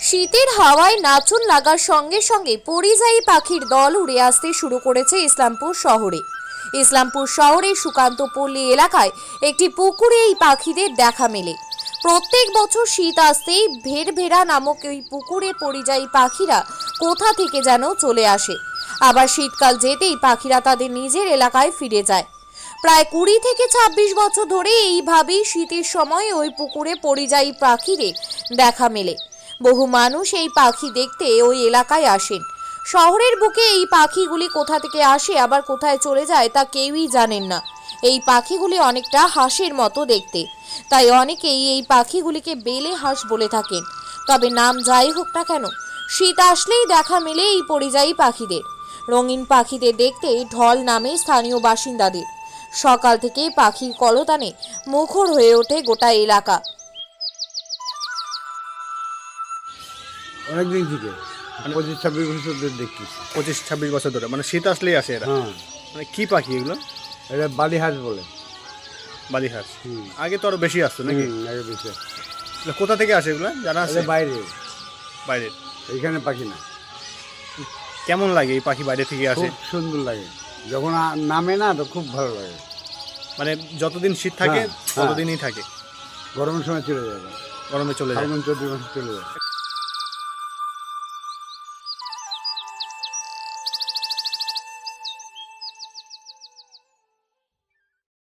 শীতের হাওয়ায় নাচুন লাগার সঙ্গে সঙ্গে পরিযায়ী পাখির দল উড়ে আসতে শুরু করেছে ইসলামপুর শহরে। ইসলামপুর শহরের সুকান্ত পল্লী এলাকায় একটি পুকুরে এই পাখিদের দেখা মেলে। প্রত্যেক বছর শীত আসতেই ভেড়ভেড়া নামক এই পুকুরে পরিযায়ী পাখিরা কোথা থেকে যেন চলে আসে। আবার শীতকাল যেতেই পাখিরা তাদের নিজের এলাকায় ফিরে যায়। প্রায় কুড়ি থেকে ছাব্বিশ বছর ধরে এইভাবেই শীতের সময় ওই পুকুরে পরিযায়ী পাখিরে দেখা মেলে। বহু মানুষ এই পাখি দেখতে ওই এলাকায় আসেন। শহরের বুকে এই পাখিগুলি কোথা থেকে আসে, আবার কোথায় চলে যায় তা কেউই জানেন না। এই পাখিগুলি অনেকটা হাঁসের মতো দেখতে। তাই অনেকেই এই পাখিগুলিকে বেলে হাঁস বলে থাকেন। তবে নাম যাই হোক না কেন, শীত আসলেই দেখা মেলে এই পরিযায়ী পাখিদের। রঙিন পাখিদের দেখতে ঢল নামে স্থানীয় বাসিন্দাদের। সকাল থেকে পাখির কলতানে মুখর হয়ে ওঠে গোটা এলাকা। অনেকদিন থেকে পঁচিশ ছাব্বিশ বছর ধরে দেখতেছি। পঁচিশ ছাব্বিশ বছর ধরে মানে শীত আসলেই আসে এরা। হ্যাঁ। মানে কি পাখি এগুলো? এটা বালি হাঁস বলে। বালি হাঁস হুম। আগে তো আরও বেশি আসতো নাকি? হুম, আগে বেশি আছে। কোথা থেকে আসে এগুলো? জানা আছে? এটা বাইরে। বাইরে। এখানে পাখি না। কেমন লাগে এই পাখি বাইরে থেকে আসে? খুব সুন্দর লাগে। যখন নামে না তো খুব ভালো লাগে। মানে যতদিন শীত থাকে হ্যাঁ, হ্যাঁ। ততদিনই থাকে। গরমের সময় চলে যাবে গরমে চলে যায়। ফাল্গুন চৌদ্দ মাসে চলে যাবে